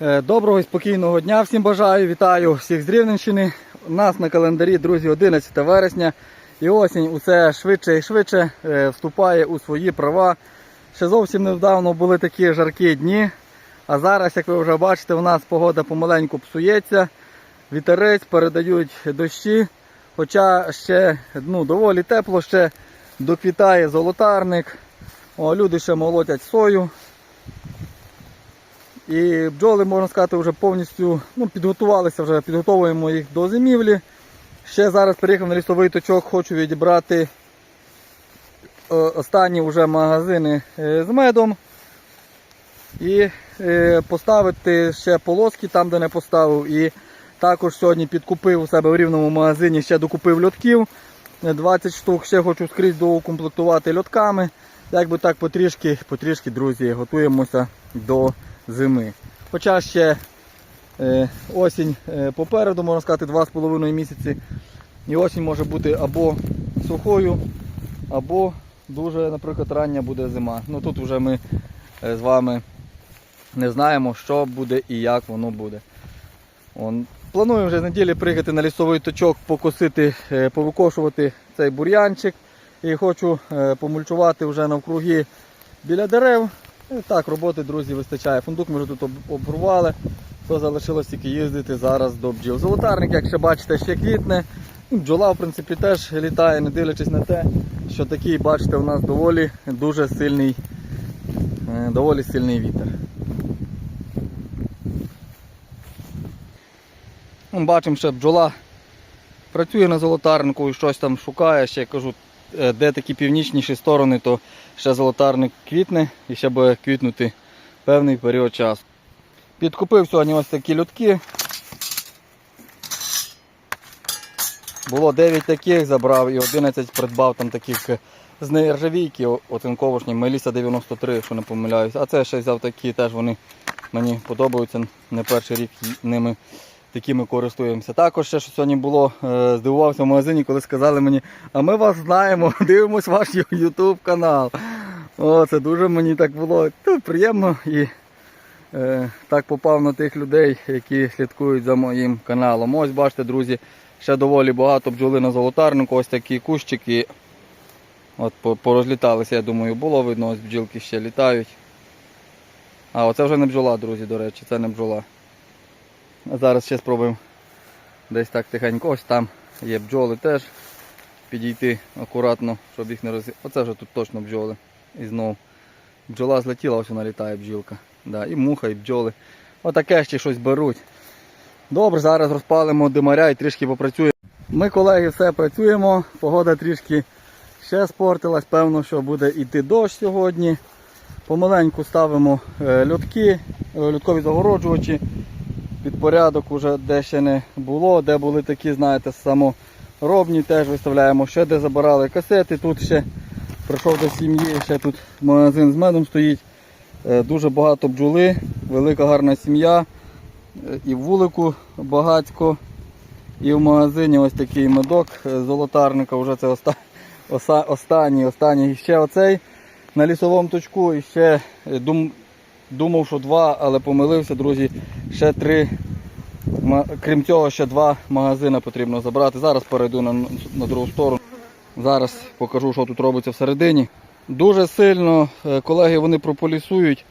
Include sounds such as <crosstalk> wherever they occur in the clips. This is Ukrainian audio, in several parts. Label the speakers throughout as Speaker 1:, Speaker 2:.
Speaker 1: Е, Доброго і спокійного дня всім бажаю. Вітаю всіх з Рівненщини. У нас на календарі, друзі, 11 вересня. І осінь усе швидше і швидше е, вступає у свої права. Ще зовсім недавно були такі жаркі дні. А зараз, як ви вже бачите, у нас погода помаленьку псується. Вітерець передають дощі. Хоча ще ну, доволі тепло, ще доквітає золотарник. О, люди ще молотять сою. І бджоли, можна сказати, вже повністю ну, підготувалися, вже підготовуємо їх до зимівлі. Ще зараз приїхав на лісовий точок, хочу відібрати е, останні вже магазини е, з медом. І е, поставити ще полоски там, де не поставив. І також сьогодні підкупив у себе в рівному магазині, ще докупив льотків. Е, 20 штук, ще хочу скрізь доукомплектувати льотками. Якби так потрішки, потрішки, друзі, готуємося до зими. Хоча ще е, осінь е, попереду, можна сказати, 2,5 місяці. І осінь може бути або сухою, або дуже, наприклад, рання буде зима. Ну тут вже ми е, з вами не знаємо, що буде і як воно буде. Он. Планую вже з неділі приїхати на лісовий точок, покосити, е, повикошувати цей бур'янчик. І хочу е, помульчувати вже навкруги біля дерев. І так, роботи, друзі, вистачає. Фундук ми вже тут об- обрували. То залишилось тільки їздити зараз до бджіл. Золотарник, як ще бачите, ще квітне. Ну, Бджола, в принципі, теж літає, не дивлячись на те, що такий, бачите, у нас доволі дуже сильний, е, доволі сильний вітер. Бачимо, що бджола працює на золотарнику і щось там шукає. Ще кажу, е, де такі північніші сторони, то ще золотарник квітне і ще буде квітнути певний період часу. Підкупив сьогодні ось такі лютки. Було 9 таких, забрав і 11 придбав там таких е, з нержавійки, оцинковошні, Меліса 93, якщо не помиляюсь. А це ще взяв такі, теж вони мені подобаються. Не перший рік ними такими користуємося. Також ще що сьогодні було, е, здивувався в магазині, коли сказали мені, а ми вас знаємо, <laughs> дивимось ваш YouTube канал. О, це дуже мені так було приємно і е, так попав на тих людей, які слідкують за моїм каналом. Ось бачите, друзі, ще доволі багато бджоли на золотарнику, ось такі кущики. От порозліталися, я думаю, було видно, ось бджілки ще літають. А, оце вже не бджола, друзі, до речі, це не бджола. Зараз ще спробуємо десь так тихенько. Ось там є бджоли теж. Підійти акуратно, щоб їх не роз... Оце вже тут точно бджоли. І знову бджола злетіла, ось вона літає бджілка. Да, і муха, і бджоли. Отаке ще щось беруть. Добре, зараз розпалимо димаря і трішки попрацюємо. Ми, колеги, все працюємо. Погода трішки ще спортилась. Певно, що буде йти дощ сьогодні. Помаленьку ставимо е, льотки, е, льоткові загороджувачі під порядок уже де ще не було, де були такі, знаєте, саморобні, теж виставляємо ще де забирали касети. Тут ще прийшов до сім'ї, ще тут магазин з медом стоїть. Е, Дуже багато бджоли, велика гарна сім'я. Е, І в вулику багатько. І в магазині ось такий медок е, золотарника, вже це оста- оса- останній, останній. Ще оцей на лісовому точку. І ще дум, думав, що два, але помилився, друзі. Ще три. Крім цього, ще два магазини потрібно забрати. Зараз перейду на, на другу сторону. Зараз покажу, що тут робиться всередині. Дуже сильно е, колеги вони прополісують.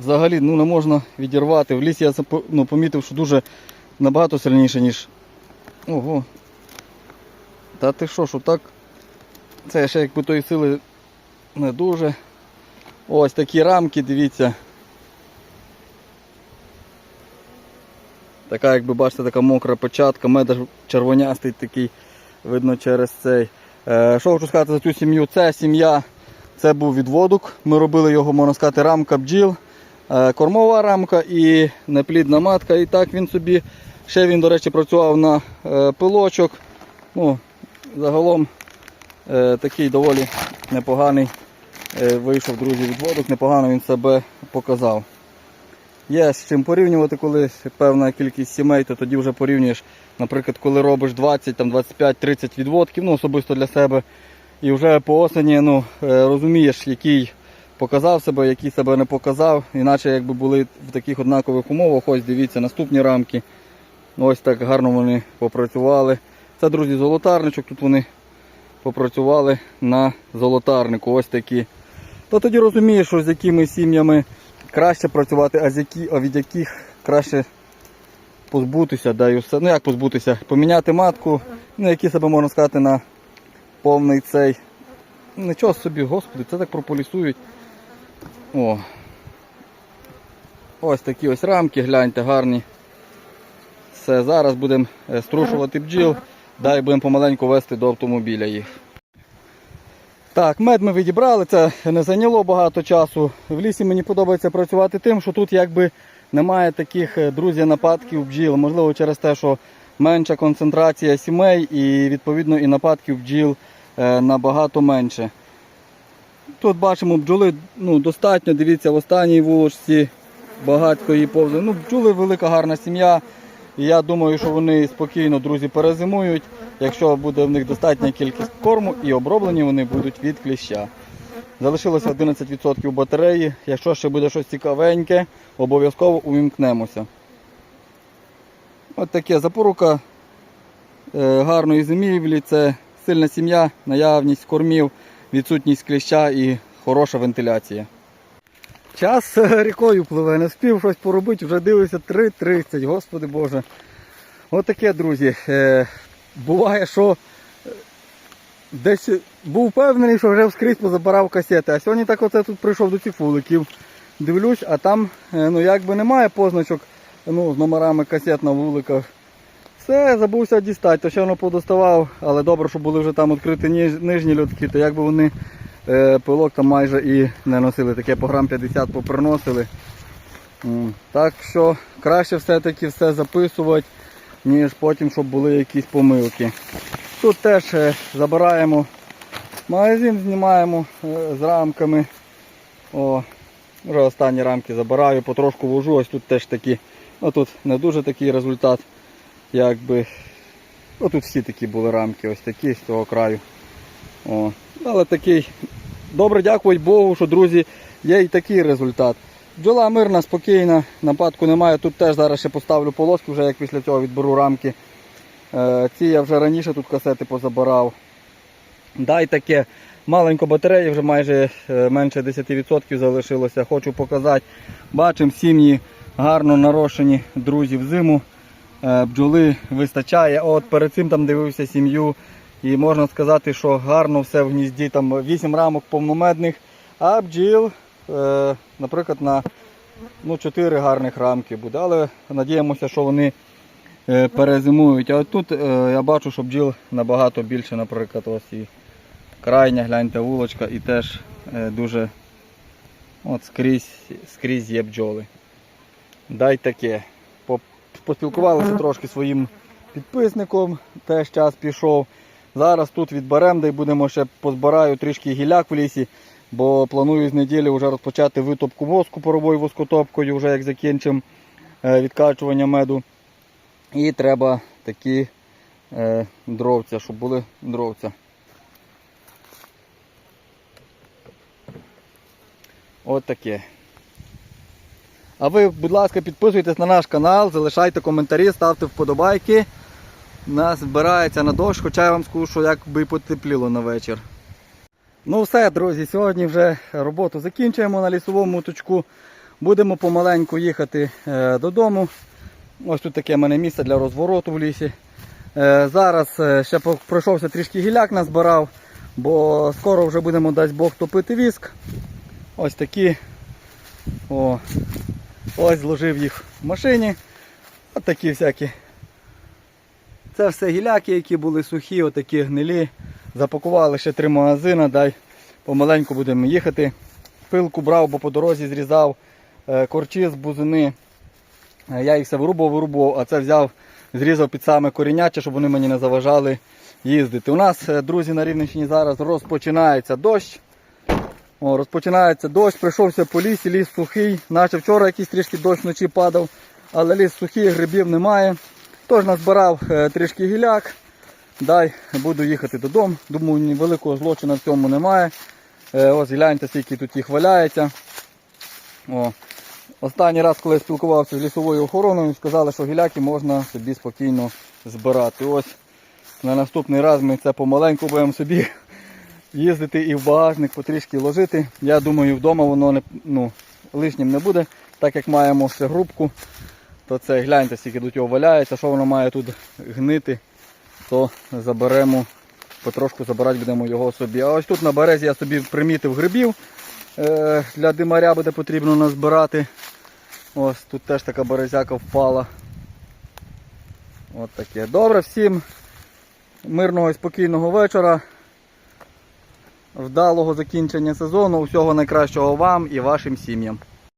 Speaker 1: Взагалі ну, не можна відірвати. В лісі я ну, помітив, що дуже набагато сильніше, ніж. Ого. Та ти що, що так? Це ще якби тої сили не дуже. Ось такі рамки, дивіться. Така, як ви бачите, така мокра початка, медаж червонястий такий, видно через цей. Е, що хочу сказати за цю сім'ю? Це сім'я, це був відводок. Ми робили його, можна сказати, рамка бджіл, е, кормова рамка і неплідна матка. І так він собі, ще він, до речі, працював на е, пилочок. Ну, загалом такий доволі непоганий вийшов, друзі, відводок, непогано він себе показав. Є з чим порівнювати, коли певна кількість сімей, то тоді вже порівнюєш, наприклад, коли робиш 20, там, 25-30 відводків, ну особисто для себе, і вже по осені ну, е, розумієш, який показав себе, який себе не показав. Іначе якби були в таких однакових умовах. Ось дивіться, наступні рамки. Ось так гарно вони попрацювали. Це, друзі, золотарничок. Тут вони попрацювали на золотарнику. Ось такі. То тоді розумієш, що з якими сім'ями краще працювати, а, з які, а від яких краще позбутися. Да, і все. Ну як позбутися? Поміняти матку, ну які себе можна сказати на повний цей. Нічого собі, господи, це так прополісують. О. Ось такі ось рамки, гляньте, гарні. Все, зараз будемо е, струшувати бджіл, далі будемо помаленьку вести до автомобіля їх. Так, мед ми відібрали, це не зайняло багато часу. В лісі мені подобається працювати тим, що тут якби немає таких е, друзі нападків бджіл. Можливо, через те, що менша концентрація сімей і відповідно і нападків бджіл е, набагато менше. Тут бачимо бджоли ну, достатньо, дивіться, в останній вулочці багатько її повзе. Ну, бджоли велика гарна сім'я. І я думаю, що вони спокійно, друзі, перезимують, якщо буде в них достатня кількість корму і оброблені вони будуть від кліща. Залишилося 11% батареї. Якщо ще буде щось цікавеньке, обов'язково увімкнемося. От таке запорука е, гарної зимівлі це сильна сім'я, наявність кормів, відсутність кліща і хороша вентиляція. Час <laughs> рікою пливе, не встиг щось поробити, вже дивився 3.30, господи Боже. От таке, друзі. Е, буває, що е, десь був впевнений, що вже вскрізь позабирав касети. А сьогодні так оце тут прийшов до цих вуликів. Дивлюсь, а там е, ну, якби немає позначок ну, з номерами касет на вуликах. Все, забувся дістати, то ще воно подоставав, але добре, що були вже там відкриті нижні льотки, то якби вони пилок там майже і не носили, таке по грам 50 поприносили. Так що краще все-таки все записувати, ніж потім, щоб були якісь помилки. Тут теж е, забираємо магазин, знімаємо е, з рамками. О, вже останні рамки забираю, потрошку вожу, ось тут теж такі, ну тут не дуже такий результат, якби. Ну, тут всі такі були рамки, ось такі з цього краю. О, але такий. Добре, дякувати Богу, що друзі, є і такий результат. Бджола мирна, спокійна, нападку немає. Тут теж зараз ще поставлю полоски, вже як після цього відберу рамки. Е, ці я вже раніше тут касети позабирав. Дай таке. Маленько батареї, вже майже е, менше 10% залишилося. Хочу показати. Бачимо сім'ї гарно нарошені друзі в зиму. Е, Бджоли вистачає. От перед цим там дивився сім'ю. І можна сказати, що гарно все в гнізді. Там 8 рамок повномедних, а бджіл, е, наприклад, на ну, 4 гарних рамки буде. Але надіємося, що вони е, перезимують. А от тут е, я бачу, що бджіл набагато більше, наприклад, ось і крайня, гляньте, вулочка і теж е, дуже от скрізь, скрізь є бджоли. Дай таке. Поспілкувалися трошки своїм підписником, теж час пішов. Зараз тут відберемо, де будемо ще позбираю трішки гіляк в лісі, бо планую з неділі вже розпочати витопку воску поровою воскотопкою, вже як закінчимо е, відкачування меду. І треба такі е, дровця, щоб були дровця. От таке. А ви, будь ласка, підписуйтесь на наш канал, залишайте коментарі, ставте вподобайки. Нас збирається на дощ, хоча я вам скажу, що якби потепліло на вечір. Ну все, друзі, сьогодні вже роботу закінчуємо на лісовому точку. Будемо помаленьку їхати е, додому. Ось тут таке в мене місце для розвороту в лісі. Е, зараз е, ще пройшовся трішки гіляк назбирав, бо скоро вже будемо дасть Бог топити віск. Ось такі. О, ось зложив їх в машині. Ось такі всякі. Це все гіляки, які були сухі, отакі гнилі. Запакували ще три магазини, дай помаленьку будемо їхати. Пилку брав, бо по дорозі зрізав е, корчі з бузини. Е, Я їх все вирубав, вирубав, а це взяв, зрізав під саме коріняче, щоб вони мені не заважали їздити. У нас, е, друзі, на Рівненщині зараз розпочинається дощ. О, розпочинається дощ, прийшовся по лісі, ліс сухий. Наче вчора якийсь трішки дощ вночі падав, але ліс сухий, грибів немає. Тож назбирав е, трішки гіляк. Дай буду їхати додому. Думаю, великого злочину в цьому немає. Е, ось гляньте, скільки тут їх валяється. О. Останній раз, коли я спілкувався з лісовою охороною, сказали, що гіляки можна собі спокійно збирати. Ось на наступний раз ми це помаленьку будемо собі <laughs> їздити і в багажник потрішки ложити. Я думаю, вдома воно не, ну, лишнім не буде, так як маємо ще грубку, то це гляньте, скільки тут його валяється, що воно має тут гнити, то заберемо, потрошку забирати будемо його собі. А ось тут на березі я собі примітив грибів. Е, Для димаря буде потрібно назбирати. Ось тут теж така березяка впала. От таке. Добре, всім мирного і спокійного вечора. Вдалого закінчення сезону. Усього найкращого вам і вашим сім'ям.